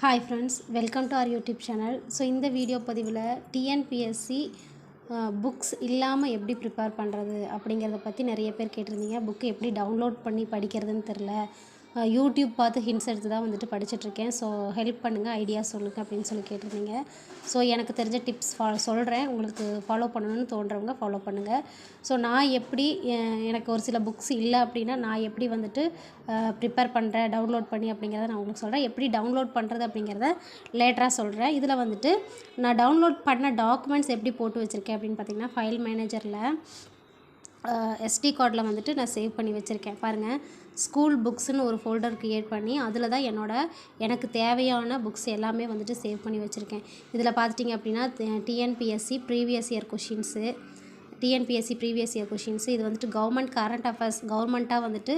Hi friends welcome to our YouTube channel so இந்த video பதிவில் TNPSC books இல்லாமல் எப்படி ப்ரிப்பேர் பண்ணுறது அப்படிங்கிறத பற்றி நிறைய பேர் கேட்டிருந்தீங்க. புக்கு எப்படி டவுன்லோட் பண்ணி படிக்கிறதுன்னு தெரில யூடியூப் பார்த்து ஹிண்ட்ஸ் எடுத்து தான் வந்துட்டு படிச்சுட்ருக்கேன். ஸோ ஹெல்ப் பண்ணுங்கள் ஐடியா சொல்லுங்கள் அப்படின்னு சொல்லி கேட்டிருந்தீங்க. ஸோ எனக்கு தெரிஞ்ச டிப்ஸ் ஃபா சொல்கிறேன் உங்களுக்கு ஃபாலோ பண்ணணும்னு தோன்றவங்க ஃபாலோ பண்ணுங்கள் ஸோ நான் எப்படி எனக்கு ஒரு சில புக்ஸ் இல்லை அப்படின்னா நான் எப்படி வந்துட்டு ப்ரிப்பேர் பண்ணுறேன் டவுன்லோட் பண்ணி அப்படிங்கிறத நான் உங்களுக்கு சொல்கிறேன் எப்படி டவுன்லோட் பண்ணுறது அப்படிங்கிறத லேட்டராக சொல்கிறேன் இதில் வந்துட்டு நான் டவுன்லோட் பண்ண டாக்குமெண்ட்ஸ் எப்படி போட்டு வச்சுருக்கேன் அப்படின்னு பார்த்தீங்கன்னா ஃபைல் மேனேஜரில் எஸ்டி கார்டில் வந்துட்டு நான் சேவ் பண்ணி வச்சுருக்கேன். பாருங்கள் ஸ்கூல் புக்ஸ்னு ஒரு ஃபோல்டர் க்ரியேட் பண்ணி அதில் தான் என்னோட எனக்கு தேவையான புக்ஸ் எல்லாமே வந்துட்டு சேவ் பண்ணி வச்சுருக்கேன். இதில் பார்த்துட்டிங்க அப்படின்னா TNPSC previous year questions TNPSC previous year questions இது வந்துட்டு கவர்மெண்ட் கரண்ட் அஃபேர்ஸ் கவர்மெண்ட்டாக வந்துட்டு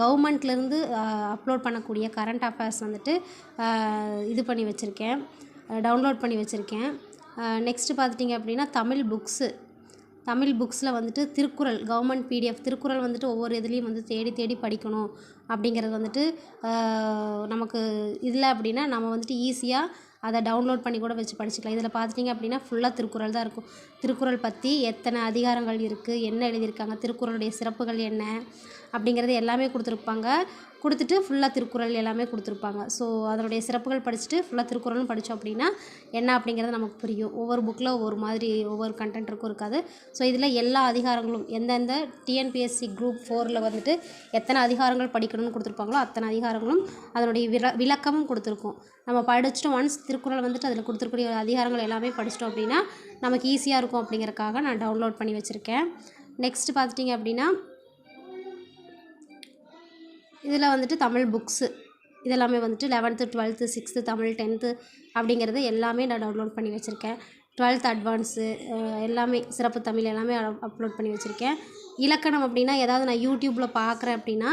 கவர்மெண்ட்லேருந்து அப்லோட் பண்ணக்கூடிய கரண்ட் அஃபேர்ஸ் வந்துட்டு இது பண்ணி வச்சுருக்கேன். டவுன்லோட் பண்ணி வச்சுருக்கேன். நெக்ஸ்ட்டு பார்த்துட்டிங்க அப்படின்னா தமிழ் புக்ஸு தமிழ் புக்ஸில் வந்துட்டு திருக்குறள் கவர்மெண்ட் பிடிஎஃப் திருக்குறள் வந்துட்டு ஒவ்வொரு இதுலேயும் வந்து தேடி தேடி படிக்கணும் அப்படிங்கிறது வந்துட்டு நமக்கு இதில் அப்படின்னா நம்ம வந்துட்டு ஈஸியாக அதை டவுன்லோட் பண்ணி கூட வச்சு படிச்சுக்கலாம். இதில் பார்த்துட்டிங்க அப்படின்னா ஃபுல்லாக திருக்குறள் தான் இருக்கும். திருக்குறள் பற்றி எத்தனை அதிகாரங்கள் இருக்குது என்ன எழுதியிருக்காங்க திருக்குறளுடைய சிறப்புகள் என்ன அப்படிங்கிறது எல்லாமே கொடுத்துருப்பாங்க. கொடுத்துட்டு ஃபுல்லாக திருக்குறள் எல்லாமே கொடுத்துருப்பாங்க. ஸோ அதனுடைய சிறப்புகள் படிச்சுட்டு ஃபுல்லாக திருக்குறளும் படித்தோம் அப்படின்னா என்ன அப்படிங்கிறது நமக்கு புரியும். ஒவ்வொரு புக்கில் ஒவ்வொரு மாதிரி ஒவ்வொரு கண்டென்ட் இருக்கும் இருக்காது. ஸோ இதில் எல்லா அதிகாரங்களும் எந்தெந்த டிஎன்பிஎஸ்சி குரூப் ஃபோரில் வந்துட்டு எத்தனை அதிகாரங்கள் படிக்கணும்னு கொடுத்துருப்பாங்களோ அத்தனை அதிகாரங்களும் அதனுடைய வில விளக்கமும் கொடுத்துருக்கும். நம்ம படிச்சுட்டு ஒன்ஸ் திருக்குறள் வந்துட்டு அதில் கொடுத்துருக்கூடிய அதிகாரங்கள் எல்லாமே படிச்சிட்டோம் அப்படின்னா நமக்கு ஈஸியாக இருக்கும் அப்படிங்கிறக்காக நான் டவுன்லோட் பண்ணி வச்சுருக்கேன். நெக்ஸ்ட்டு பார்த்துட்டிங்க அப்படின்னா இதில் வந்துட்டு தமிழ் புக்ஸு இதெல்லாமே வந்துட்டு eleventh twelfth sixth Tamil tenth அப்படிங்கிறது எல்லாமே நான் டவுன்லோட் பண்ணி வச்சுருக்கேன். டுவெல்த் அட்வான்ஸு எல்லாமே சிறப்பு தமிழ் எல்லாமே அப்லோட் பண்ணி வச்சுருக்கேன். இலக்கணம் அப்படின்னா ஏதாவது நான் யூடியூப்பில் பார்க்குறேன் அப்படின்னா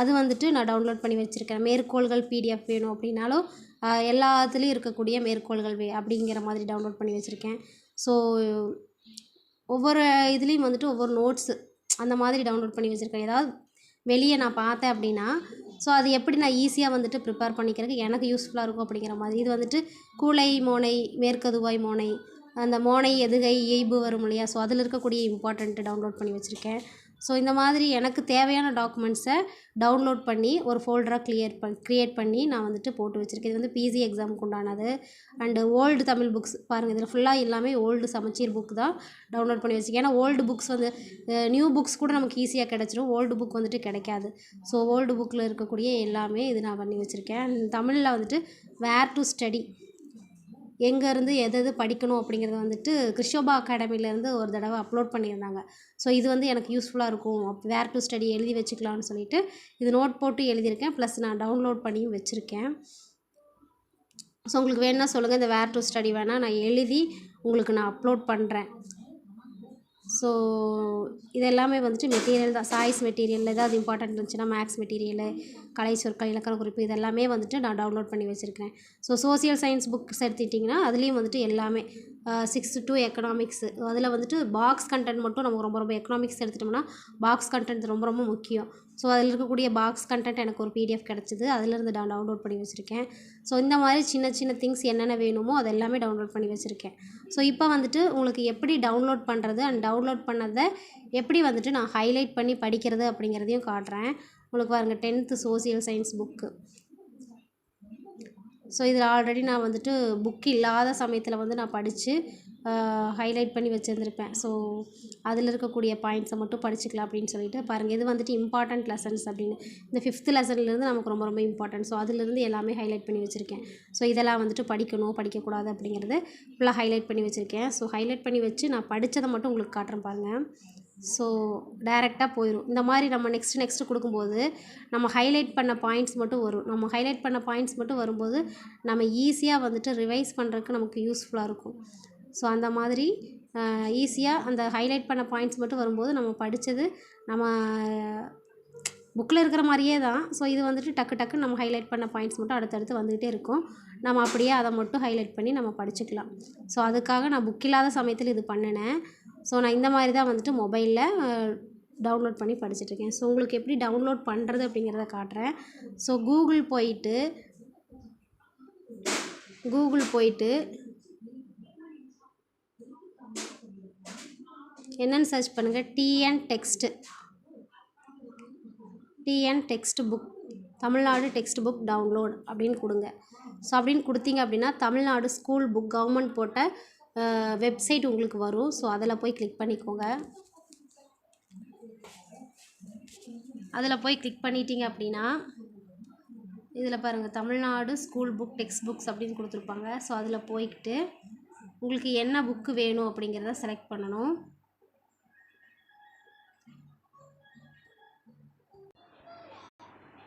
அது வந்துட்டு நான் டவுன்லோட் பண்ணி வச்சுருக்கேன். மேற்கோள்கள் பிடிஎஃப் வேணும் அப்படின்னாலும் எல்லாத்துலேயும் இருக்கக்கூடிய மேற்கோள்கள் வே அப்படிங்கிற மாதிரி டவுன்லோட் பண்ணி வச்சுருக்கேன். ஸோ ஒவ்வொரு இதுலேயும் வந்துட்டு ஒவ்வொரு நோட்ஸு அந்த மாதிரி டவுன்லோட் பண்ணி வச்சுருக்கேன். ஏதாவது வெளியே நான் பார்த்தேன் அப்படின்னா ஸோ அது எப்படி நான் ஈஸியாக வந்துட்டு ப்ரிப்பேர் பண்ணிக்கிறதுக்கு எனக்கு யூஸ்ஃபுல்லாக இருக்கும் அப்படிங்கிற மாதிரி. இது வந்துட்டு கூலை மோனை மேற்கதுவாய் மோனை அந்த மோனை எதுகை இயைபு வரும் இல்லையா? ஸோ அதில் இருக்கக்கூடிய இம்பார்ட்டண்ட்டு டவுன்லோட் பண்ணி வச்சுருக்கேன். ஸோ இந்த மாதிரி எனக்கு தேவையான டாக்குமெண்ட்ஸை டவுன்லோட் பண்ணி ஒரு ஃபோல்டராக கிளியர் பண் க்ரியேட் பண்ணி நான் வந்துட்டு போட்டு வச்சுருக்கேன். இது வந்து பிஜி எக்ஸாமுக்கு உண்டானது. அண்டு ஓல்டு தமிழ் புக்ஸ் பாருங்கள் இதில் ஃபுல்லாக எல்லாமே ஓல்டு சமச்சீர் புக் தான் டவுன்லோட் பண்ணி வச்சுருக்கேன். ஏன்னா ஓல்டு புக்ஸ் வந்து நியூ புக்ஸ் கூட நமக்கு ஈஸியாக கிடச்சிரும். ஓல்டு புக் வந்துட்டு கிடைக்காது. ஸோ ஓல்டு புக்கில் இருக்கக்கூடிய எல்லாமே இது நான் பண்ணி வச்சுருக்கேன். தமிழில் வந்துட்டு வேர் டு ஸ்டடி எங்கேருந்து எது எது படிக்கணும் அப்படிங்கிறத வந்துட்டு கிருஷோபா அகாடமிலேருந்து ஒரு தடவை அப்லோட் பண்ணியிருந்தாங்க. ஸோ இது வந்து எனக்கு யூஸ்ஃபுல்லாக இருக்கும். வேர் டு ஸ்டடி எழுதி வச்சுக்கலாம்னு சொல்லிட்டு இது நோட் போட்டு எழுதியிருக்கேன். ப்ளஸ் நான் டவுன்லோட் பண்ணியும் வச்சுருக்கேன். ஸோ உங்களுக்கு வேணும்னா சொல்லுங்கள் இந்த வேர் டு ஸ்டடி வேணால் நான் எழுதி உங்களுக்கு நான் அப்லோட் பண்ணுறேன் ஸோ இது எல்லாமே வந்துட்டு மெட்டீரியல் தான். சாய்ஸ் மெட்டீரியல் ஏதாவது இம்பார்ட்டன்ட் இருந்துச்சுன்னா மேக்ஸ் மெட்டீரியலு கலை சொற்கள் இலக்கண குறிப்பு இதெல்லாமே வந்துட்டு நான் டவுன்லோட் பண்ணி வச்சுருக்கேன் ஸோ சோசியல் சயின்ஸ் புக்ஸ் எடுத்துட்டிங்கன்னா அதுலேயும் வந்துட்டு எல்லாமே சிக்ஸ்த்து டூ எக்கனாமிக்ஸு அதில் வந்துட்டு பாக்ஸ் கண்டென்ட் மட்டும் நமக்கு ரொம்ப ரொம்ப எக்கனாமிக்ஸ் எடுத்துட்டோம்னா பாக்ஸ் கண்டென்ட் ரொம்ப ரொம்ப முக்கியம். ஸோ அதில் இருக்கக்கூடிய பாக்ஸ் கண்டென்ட் எனக்கு ஒரு பிடிஎஃப் கிடச்சிது. அதிலேருந்து நான் டவுன்லோட் பண்ணி வச்சுருக்கேன். ஸோ இந்த மாதிரி சின்ன சின்ன திங்ஸ் என்னென்ன வேணுமோ அது எல்லாமே டவுன்லோட் பண்ணி வச்சுருக்கேன். ஸோ இப்போ வந்துட்டு உங்களுக்கு எப்படி டவுன்லோட் பண்ணுறது அண்ட் டவுன்லோட் பண்ணதை எப்படி வந்துட்டு நான் ஹைலைட் பண்ணி படிக்கிறது அப்படிங்கிறதையும் காட்டுறேன். உங்களுக்கு பாருங்கள் tenth social science book so இதில் ஆல்ரெடி நான் வந்துட்டு புக் இல்லாத சமயத்தில் வந்து நான் படித்து ஹைலைட் பண்ணி வச்சுருந்துருப்பேன். ஸோ அதில் இருக்கக்கூடிய பாயிண்ட்ஸை மட்டும் படிச்சுக்கலாம் அப்படின்னு சொல்லிட்டு பாருங்கள் இது வந்துட்டு இம்பார்ட்டண்ட் லெசன்ஸ் அப்படின்னு. இந்த ஃபிஃப்த் லெசன்லேருந்து நமக்கு ரொம்ப ரொம்ப இம்பார்ட்டன்ட் ஸோ அதுலேருந்து எல்லாமே ஹைலைட் பண்ணி வச்சுருக்கேன். ஸோ இதெல்லாம் வந்துட்டு படிக்கணும் படிக்கக்கூடாது அப்படிங்கிறது ஃபுல்லாக ஹைலைட் பண்ணி வச்சுருக்கேன். ஸோ ஹைலைட் பண்ணி வச்சு நான் படித்ததை மட்டும் உங்களுக்கு காட்டுறேன் பாருங்கள் ஸோ டைரெக்டாக போயிடும் இந்த மாதிரி நம்ம நெக்ஸ்ட்டு நெக்ஸ்ட்டு கொடுக்கும்போது நம்ம ஹைலைட் பண்ண பாயிண்ட்ஸ் மட்டும் வரும். நம்ம ஹைலைட் பண்ண பாயிண்ட்ஸ் மட்டும் வரும்போது நம்ம ஈஸியாக வந்துட்டு ரிவைஸ் பண்ணுறதுக்கு நமக்கு யூஸ்ஃபுல்லாக இருக்கும். ஸோ அந்த மாதிரி ஈஸியாக அந்த ஹைலைட் பண்ண பாயிண்ட்ஸ் மட்டும் வரும்போது நம்ம படித்தது நம்ம புக்கில் இருக்கிற மாதிரியே தான். ஸோ இது வந்துட்டு டக்கு டக்குன்னு நம்ம ஹைலைட் பண்ண பாயிண்ட்ஸ் மட்டும் அடுத்தடுத்து வந்துகிட்டே இருக்கும். நம்ம அப்படியே அதை மட்டும் ஹைலைட் பண்ணி நம்ம படிச்சுக்கலாம். ஸோ அதுக்காக நான் புக் இல்லாத சமயத்தில் இது பண்ணினேன். ஸோ நான் இந்த மாதிரி தான் வந்துட்டு மொபைலில் டவுன்லோட் பண்ணி படிச்சிட்ருக்கேன் ஸோ உங்களுக்கு எப்படி டவுன்லோட் பண்ணுறது அப்படிங்கிறத காட்டுறேன். ஸோ கூகுள் போயிட்டு கூகுள் போயிட்டு என்னென்னு சர்ச் பண்ணுங்கள் TN text TN text book Tamil Nadu text book download அப்படின்னு கொடுங்க. ஸோ அப்படின்னு கொடுத்தீங்க அப்படின்னா தமிழ்நாடு ஸ்கூல் புக் கவர்மெண்ட் போட்ட வெப்சைட் உங்களுக்கு வரும். ஸோ அதில் போய் கிளிக் பண்ணிக்கோங்க. அதில் போய் கிளிக் பண்ணிட்டீங்க அப்படின்னா இதில் பாருங்கள் Tamil Nadu school book text books அப்படின்னு கொடுத்துருப்பாங்க. ஸோ அதில் போய்க்கிட்டு உங்களுக்கு என்ன புக்கு வேணும் அப்படிங்கிறத செலக்ட் பண்ணணும்.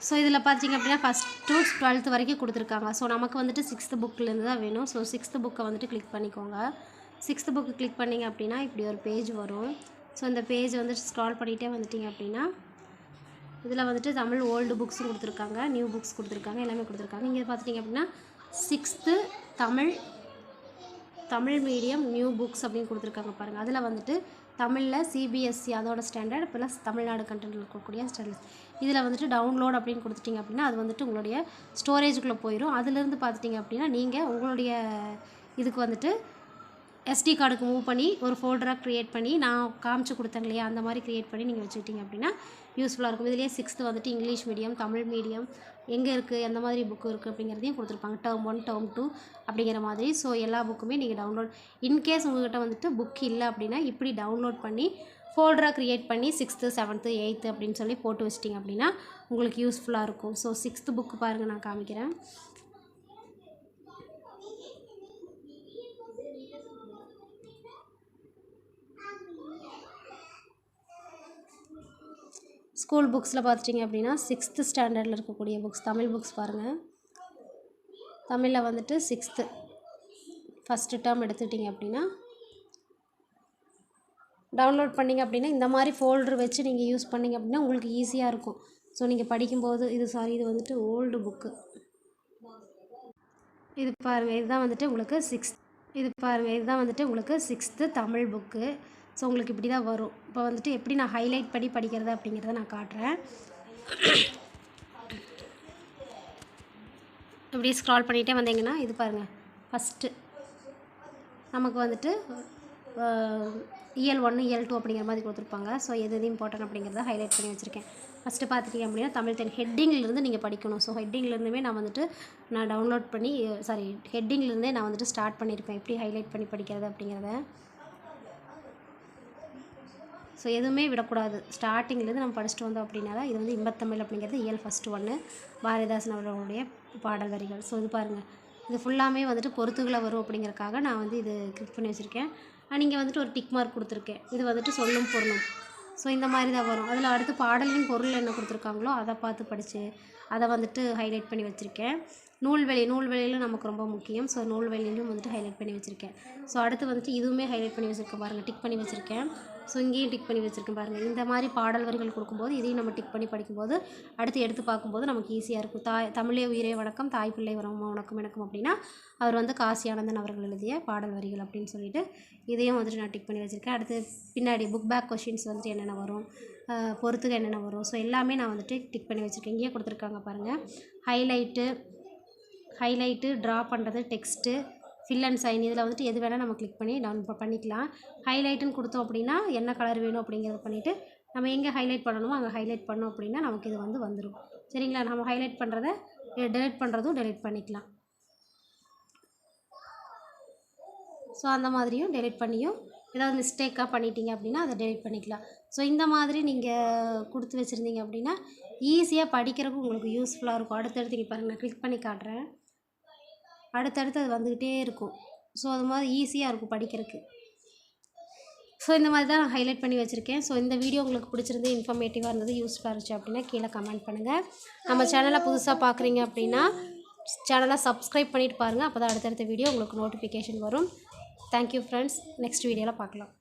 ஸோ இதில் பார்த்தீங்க அப்படின்னா ஃபஸ்ட் டு டுவெல்த் வரைக்கும் கொடுத்துருக்காங்க. ஸோ நமக்கு வந்துட்டு சிக்ஸ்த்து புக்லேருந்து தான் வேணும். ஸோ சிக்ஸ்த்து புக்கை வந்துட்டு கிளிக் பண்ணிக்கோங்க. சிக்ஸ்த்து புக்கு கிளிக் பண்ணிங்க அப்படின்னா இப்படி ஒரு பேஜ் வரும். ஸோ இந்த பேஜ் வந்துட்டு ஸ்க்ரால் பண்ணிகிட்டே வந்துட்டிங்க அப்படின்னா இதில் வந்துட்டு தமிழ் ஓல்டு புக்ஸும் கொடுத்துருக்காங்க. நியூ புக்ஸ் கொடுத்துருக்காங்க. எல்லாமே கொடுத்துருக்காங்க. இங்கே பார்த்துட்டிங்க அப்படின்னா sixth Tamil Tamil medium new books அப்படின்னு கொடுத்துருக்காங்க பாருங்கள் அதில் வந்துட்டு தமிழில் சிபிஎஸ்சி அதோட ஸ்டாண்டர்ட் ப்ளஸ் தமிழ்நாடு கண்டென்ட் இருக்கக்கூடிய ஸ்டாண்டர்ட் இதில் வந்துட்டு டவுன்லோட் அப்படின்னு கொடுத்துட்டிங்க அப்படின்னா அது வந்துட்டு உங்களுடைய ஸ்டோரேஜுக்குள்ளே போயிடும் அதுலேருந்து பார்த்துட்டிங்க அப்படின்னா நீங்கள் உங்களுடைய இதுக்கு வந்துட்டு எஸ்டி கார்டுக்கு மூவ் பண்ணி ஒரு ஃபோல்டராக க்ரியேட் பண்ணி நான் காமிச்சு கொடுத்தேன் இல்லையா அந்த மாதிரி க்ரியேட் பண்ணி நீங்கள் வச்சுக்கிட்டிங்க அப்படின்னா யூஸ்ஃபுல்லாக இருக்கும். இதுலேயே சிக்ஸ்த்து வந்துட்டு இங்கிலீஷ் மீடியம் தமிழ் மீடியம் எங்கே இருக்குது எந்த மாதிரி புக்கு இருக்குது அப்படிங்கிறதையும் கொடுத்துருப்பாங்க. டேர்ம் ஒன் டேர்ம் டூ அப்படிங்கிற மாதிரி. ஸோ எல்லா புக்குமே நீங்கள் டவுன்லோட் இன்கேஸ் உங்கள்கிட்ட வந்துட்டு புக் இல்லை அப்படின்னா இப்படி டவுன்லோட் பண்ணி ஃபோல்டராக க்ரியேட் பண்ணி சிக்ஸ்த்து செவன்த்து எயித்து அப்படின்னு சொல்லி போட்டு வச்சிட்டிங்க அப்படின்னா உங்களுக்கு யூஸ்ஃபுல்லாக இருக்கும். ஸோ சிக்ஸ்த்து புக்கு பாருங்கள் நான் காமிக்கிறேன். ஸ்கூல் புக்ஸில் பார்த்துட்டிங்க அப்படின்னா சிக்ஸ்த்து ஸ்டாண்டர்டில் இருக்கக்கூடிய புக்ஸ் தமிழ் புக்ஸ் பாருங்கள் தமிழில் வந்துட்டு சிக்ஸ்த்து. ஃபஸ்ட்டு டேர்ம் எடுத்துட்டிங்க அப்படின்னா டவுன்லோட் பண்ணிங்க அப்படின்னா இந்த மாதிரி ஃபோல்டர் வச்சு நீங்கள் யூஸ் பண்ணிங்க அப்படின்னா உங்களுக்கு ஈஸியாக இருக்கும். ஸோ நீங்கள் படிக்கும்போது இது சாரி இது வந்துட்டு ஓல்டு புக்கு இது பாருங்கள் இதுதான் வந்துட்டு உங்களுக்கு சிக்ஸ்த் இது பாருங்கள் இதுதான் வந்துட்டு உங்களுக்கு சிக்ஸ்த்து தமிழ் புக்கு ஸோ உங்களுக்கு இப்படி தான் வரும். இப்போ வந்துட்டு எப்படி நான் ஹைலைட் பண்ணி படிக்கிறது அப்படிங்கிறத நான் காட்டுறேன். இப்படி ஸ்க்ரால் பண்ணிகிட்டே வந்தீங்கன்னா இது பாருங்கள் ஃபஸ்ட்டு நமக்கு வந்துட்டு இயல் ஒன்று இயல் டூ அப்படிங்கிற மாதிரி கொடுத்துருப்பாங்க. ஸோ எது எது இம்பார்ட்டன்ட் அப்படிங்கிறத ஹைலைட் பண்ணி வச்சுருக்கேன். ஃபஸ்ட்டு பார்த்துட்டிங்க அப்படின்னா தமிழ் தென் ஹெட்டிங்லேருந்து நீங்கள் படிக்கணும். ஸோ ஹெட்டிங்லேருந்துமே நான் வந்துட்டு நான் டவுன்லோட் பண்ணி சாரி ஹெட்டிங்லேருந்தே நான் வந்துட்டு ஸ்டார்ட் பண்ணியிருப்பேன் எப்படி ஹைலைட் பண்ணி படிக்கிறது அப்படிங்கிறத. ஸோ எதுவுமே விடக்கூடாது. ஸ்டார்டிங்லேருந்து நம்ம படிச்சுட்டு வந்தோம் அப்படின்னா தான் இது வந்து இன்பத்தமிழ் அப்படிங்கிறது இயல் ஃபஸ்ட்டு ஒன்று பாரதிதாசன் அவர்களுடைய பாடல் வரிகள் ஸோ இது பாருங்கள் இது ஃபுல்லாமே வந்துட்டு பொறுத்துகளை வரும் அப்படிங்கிறக்காக நான் வந்து இது கிளிக் பண்ணி வச்சுருக்கேன். நீங்கள் வந்துட்டு ஒரு டிக் மார்க் கொடுத்துருக்கேன். இது வந்துட்டு சொல்லும் பொருளும். ஸோ இந்த மாதிரி தான் வரும். அதில் அடுத்து பாடலின் பொருள் என்ன கொடுத்துருக்காங்களோ அதை பார்த்து படித்து அதை வந்துட்டு ஹைலைட் பண்ணி வச்சுருக்கேன். நூல்வெளி நூல்வெளியிலும் நமக்கு ரொம்ப முக்கியம். ஸோ நூல்வெளியிலும் வந்துட்டு ஹைலைட் பண்ணி வச்சுருக்கேன். ஸோ அடுத்து வந்துட்டு இதுவுமே ஹைலைட் பண்ணி வச்சுருக்கேன் பாருங்கள் டிக் பண்ணி வச்சுருக்கேன். ஸோ இங்கேயும் டிக் பண்ணி வச்சுருக்கேன் பாருங்கள் இந்த மாதிரி பாடல் வரிகள் கொடுக்கும்போது இதையும் நம்ம டிக் பண்ணி படிக்கும்போது அடுத்து எடுத்து பார்க்கும்போது நமக்கு ஈஸியாக இருக்கும். தாய் தமிழே உயிரே வணக்கம் தாய் பிள்ளை வரம் வணக்கம் எனக்கும் அப்படின்னா அவர் வந்து காசி ஆனந்தன் அவர்கள் எழுதிய பாடல் வரிகள் அப்படின்னு சொல்லிட்டு இதையும் வந்துட்டு நான் டிக் பண்ணி வச்சுருக்கேன். அடுத்து பின்னாடி புக் பேக் கொஷின்ஸ் வந்துட்டு என்னென்ன வரும்? பொறுத்துக்க என்னென்ன வரும்? ஸோ எல்லாமே நான் வந்துட்டு டிக் பண்ணி வச்சுருக்கேன். இங்கேயே கொடுத்துருக்காங்க பாருங்கள் ஹைலைட்டு ஹைலைட்டு ட்ரா பண்ணுறது டெக்ஸ்ட்டு ஃபில் அண்ட் சைன் இதில் வந்துட்டு எது வேணால் நம்ம கிளிக் பண்ணி டவுன் பண்ணிக்கலாம். ஹைலைட்டுன்னு கொடுத்தோம் அப்படின்னா என்ன கலர் வேணும் அப்படிங்கிறத பண்ணிவிட்டு நம்ம எங்கே ஹைலைட் பண்ணணுமோ அங்கே ஹைலைட் பண்ணோம் அப்படின்னா நமக்கு இது வந்து வந்துடும் சரிங்களா? நம்ம ஹைலைட் பண்ணுறத டெலிட் பண்ணுறதும் டெலிட் பண்ணிக்கலாம். ஸோ அந்த மாதிரியும் டெலிட் பண்ணியும் ஏதாவது மிஸ்டேக்காக பண்ணிட்டீங்க அப்படின்னா அதை டெலிட் பண்ணிக்கலாம். ஸோ இந்த மாதிரி நீங்கள் கொடுத்து வச்சுருந்தீங்க அப்படின்னா ஈஸியாக படிக்கிறதுக்கு உங்களுக்கு யூஸ்ஃபுல்லாக இருக்கும். அடுத்தடுத்து இங்கே பாருங்கள் நான் கிளிக் பண்ணி காட்டுறேன். அடுத்தடுத்து அது வந்துக்கிட்டே இருக்கும். ஸோ அது மாதிரி ஈஸியாக இருக்கும் படிக்கிறதுக்கு. ஸோ இந்த மாதிரி தான் நான் ஹைலைட் பண்ணி வச்சுருக்கேன். ஸோ இந்த வீடியோ உங்களுக்கு பிடிச்சிருந்து இன்ஃபர்மேட்டிவாக இருந்தது யூஸ்ஃபுல்லாக இருந்துச்சு அப்படின்னா கீழே கமெண்ட் பண்ணுங்கள் நம்ம சேனலை புதுசாக பார்க்குறீங்க அப்படின்னா சேனலை சப்ஸ்கிரைப் பண்ணிவிட்டு பாருங்கள் அப்போ தான் அடுத்தடுத்த வீடியோ உங்களுக்கு நோட்டிஃபிகேஷன் வரும். தேங்க்யூ ஃப்ரெண்ட்ஸ் நெக்ஸ்ட் வீடியோவில் பார்க்கலாம்